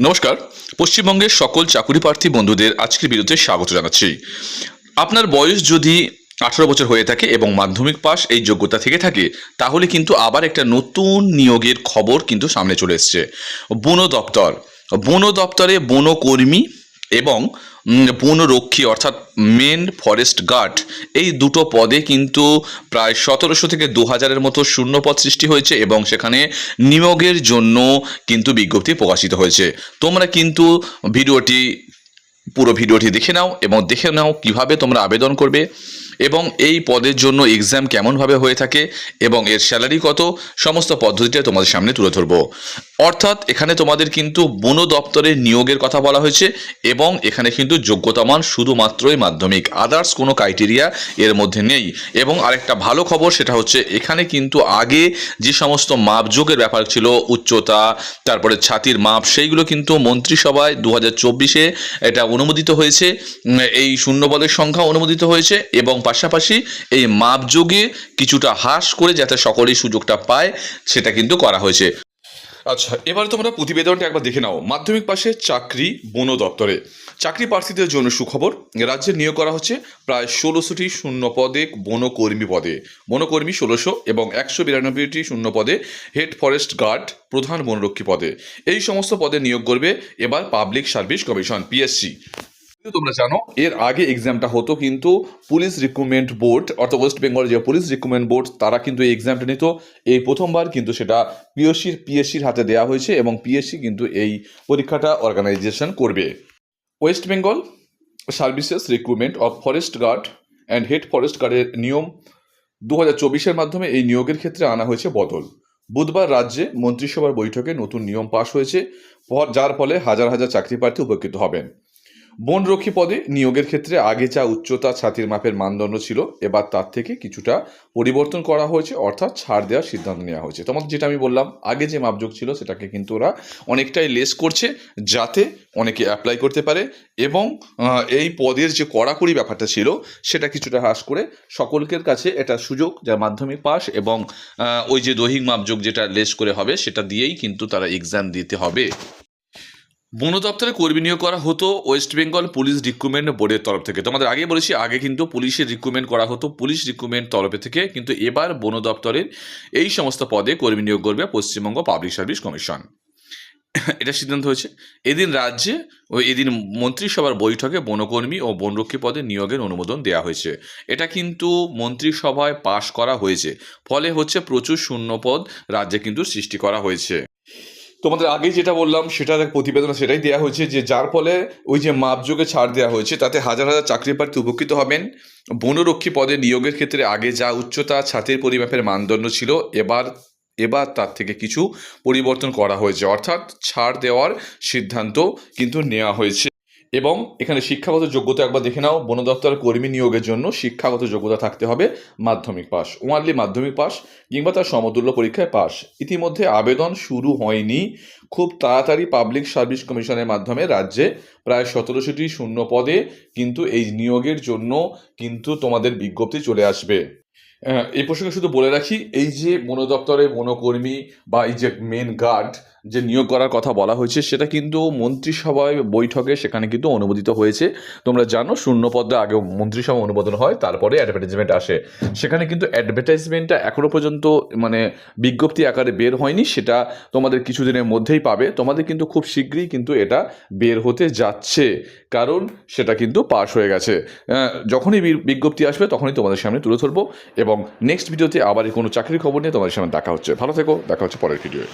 নমস্কার। পশ্চিমবঙ্গের সকল চাকুরি প্রার্থী বন্ধুদের আজকের বিরুদ্ধে স্বাগত জানাচ্ছি। আপনার বয়স যদি আঠারো বছর হয়ে থাকে এবং মাধ্যমিক পাস এই যোগ্যতা থেকে থাকে, তাহলে কিন্তু আবার একটা নতুন নিয়োগের খবর কিন্তু সামনে চলে এসছে। বন দপ্তর। বন দপ্তরে বন কর্মী এবং বনরক্ষী অর্থাৎ মেন ফরেস্ট গার্ড এই দুটো পদে কিন্তু প্রায় সতেরোশো থেকে দু হাজারের মতো শূন্যপদ সৃষ্টি হয়েছে এবং সেখানে নিয়োগের জন্য কিন্তু বিজ্ঞপ্তি প্রকাশিত হয়েছে। তোমরা কিন্তু ভিডিওটি, পুরো ভিডিওটি দেখে নাও এবং দেখে নাও কীভাবে তোমরা আবেদন করবে। এবং এই পদের জন্য এক্সাম কেমনভাবে হয়ে থাকে এবং এর স্যালারি কত, সমস্ত পদ্ধতিটা তোমাদের সামনে তুলে ধরবো। অর্থাৎ এখানে তোমাদের কিন্তু বন দপ্তরের নিয়োগের কথা বলা হয়েছে এবং এখানে কিন্তু যোগ্যতামান শুধুমাত্রই মাধ্যমিক। আদার্স কোনো ক্রাইটেরিয়া এর মধ্যে নেই। এবং আরেকটা ভালো খবর সেটা হচ্ছে এখানে কিন্তু আগে যে সমস্ত মাপযোগের ব্যাপার ছিল, উচ্চতা, তারপরে ছাতির মাপ, সেইগুলো কিন্তু মন্ত্রিসভায় দু হাজার এটা অনুমোদিত হয়েছে। এই শূন্যপদের সংখ্যা অনুমোদিত হয়েছে এবং পাশাপাশি এই মাপযোগে কিছুটা হ্রাস করে যাতে সকলেই সুযোগটা পায়, সেটা কিন্তু করা হয়েছে। আচ্ছা এবার তোমরা প্রতিবেদনটা একবার দেখে নাও। মাধ্যমিক পাশে চাকরি বন দপ্তরে। চাকরি প্রার্থীদের জন্য সুখবর, রাজ্যে নিয়োগ করা হচ্ছে প্রায় ষোলোশোটি শূন্য পদে বনকর্মী পদে। বনকর্মী ষোলোশো এবং একশো বিরানব্বইটি শূন্য পদে হেড ফরেস্ট গার্ড প্রধান বনরক্ষী পদে। এই সমস্ত পদে নিয়োগ করবে এবার পাবলিক সার্ভিস কমিশন, পিএসসি। তোমরা জানো? এর আগে এক্সামটা হতো কিন্তু পুলিশ রিক্রুটমেন্ট বোর্ড অর্থাৎ ওয়েস্ট বেঙ্গল যে পুলিশ রিক্রুটমেন্ট বোর্ড তারা কিন্তু এই এক্সামটা নিত। এই প্রথমবার কিন্তু সেটা পিএসসির পিএসসির হাতে দেওয়া হয়েছে এবং পিএসসি কিন্তু এই পরীক্ষাটা অর্গানাইজেশন করবে। West Bengal services recruitment of forest guard and head forest গার্ডের নিয়ম দু হাজার চব্বিশের মাধ্যমে এই নিয়োগের ক্ষেত্রে আনা হয়েছে বদল। বুধবার রাজ্যে মন্ত্রিসভার বৈঠকে নতুন নিয়ম পাশ হয়েছে, যার ফলে হাজার হাজার চাকরি প্রার্থী উপকৃত হবেন। বনরক্ষী পদে নিয়োগের ক্ষেত্রে আগে যা উচ্চতা ছাতির মাপের মানদণ্ড ছিল, এবার তার থেকে কিছুটা পরিবর্তন করা হয়েছে, অর্থাৎ ছাড় দেওয়ার সিদ্ধান্ত নেওয়া হয়েছে। তোমাদের যেটা আমি বললাম, আগে যে মাপযোগ ছিল সেটাকে কিন্তু ওরা অনেকটাই লেস করছে, যাতে অনেকে অ্যাপ্লাই করতে পারে এবং এই পদের যে কড়াকড়ি ব্যাপারটা ছিল, সেটা কিছুটা হ্রাস করে সকলকের কাছে এটা সুযোগ যা মাধ্যমিক পাস এবং ওই যে দৈহিক মাপযোগ যেটা লেস করে হবে, সেটা দিয়েই কিন্তু তারা এক্সাম দিতে হবে। বন দপ্তরে কর্মী নিয়োগ করা হতো ওয়েস্ট বেঙ্গল পুলিশ রিক্রুটমেন্ট বোর্ডের তরফ থেকে। তোমাদের আগে বলেছি, আগে কিন্তু পুলিশের রিক্রুটমেন্ট করা হতো, পুলিশ রিক্রুটমেন্ট তরফে থেকে, কিন্তু এবার বন দপ্তরের এই সমস্ত পদে কর্মী নিয়োগ করবে পশ্চিমবঙ্গ পাবলিক সার্ভিস কমিশন এটা সিদ্ধান্ত হয়েছে। এদিন রাজ্যে ও এদিন মন্ত্রিসভার বৈঠকে বনকর্মী ও বনরক্ষী পদে নিয়োগের অনুমোদন দেওয়া হয়েছে। এটা কিন্তু মন্ত্রিসভায় পাশ করা হয়েছে। ফলে হচ্ছে প্রচুর শূন্যপদ রাজ্যে কিন্তু সৃষ্টি করা হয়েছে। তোমাদের আগে যেটা বললাম, সেটার এক প্রতিবেদন সেটাই দেওয়া হয়েছে যে যার ফলে ওই যে মাপযোগে ছাড় দেওয়া হয়েছে, তাতে হাজার হাজার চাকরি প্রার্থী উপকৃত হবেন। বনরক্ষী পদে নিয়োগের ক্ষেত্রে আগে যা উচ্চতা ছাতির পরিমাপের মানদণ্ড ছিল, এবার এবার তার থেকে কিছু পরিবর্তন করা হয়েছে। অর্থাৎ ছাড় দেওয়ার সিদ্ধান্ত কিন্তু নেওয়া হয়েছে। এবং এখানে শিক্ষাগত যোগ্যতা একবার দেখে নাও, বন দপ্তরের কর্মী নিয়োগের জন্য শিক্ষাগত যোগ্যতা থাকতে হবে মাধ্যমিক পাস ওয়ানলি মাধ্যমিক পাস কিংবা তার সমতুল্য পরীক্ষায় পাস ইতিমধ্যে আবেদন শুরু হয়নি। খুব তাড়াতাড়ি পাবলিক সার্ভিস কমিশনের মাধ্যমে রাজ্যে প্রায় সতেরোশোটি শূন্য পদে কিন্তু এই নিয়োগের জন্য কিন্তু তোমাদের বিজ্ঞপ্তি চলে আসবে। এই প্রসঙ্গে শুধু বলে রাখি, এই যে বন দপ্তরে বনকর্মী বা এই যে মেন গার্ড যে নিয়োগ করার কথা বলা হয়েছে, সেটা কিন্তু মন্ত্রিসভায় বৈঠকে সেখানে কিন্তু অনুমোদিত হয়েছে। তোমরা জানো শূন্য পদে আগে মন্ত্রিসভা অনুমোদন হয়, তারপরে অ্যাডভার্টাইজমেন্ট আসে। সেখানে কিন্তু অ্যাডভার্টাইজমেন্টটা এখনও পর্যন্ত মানে বিজ্ঞপ্তি আকারে বের হয়নি, সেটা তোমাদের কিছুদিনের মধ্যেই পাবে। তোমাদের কিন্তু খুব শীঘ্রই কিন্তু এটা বের হতে যাচ্ছে, কারণ সেটা কিন্তু পাস হয়ে গেছে। যখনই বিজ্ঞপ্তি আসবে, তখনই তোমাদের সামনে তুলে ধরবো এবং নেক্সট ভিডিওতে আবার কোনো চাকরির খবর নিয়ে তোমাদের সামনে দেখা হচ্ছে। ভালো থেকো, দেখা হচ্ছে পরের ভিডিও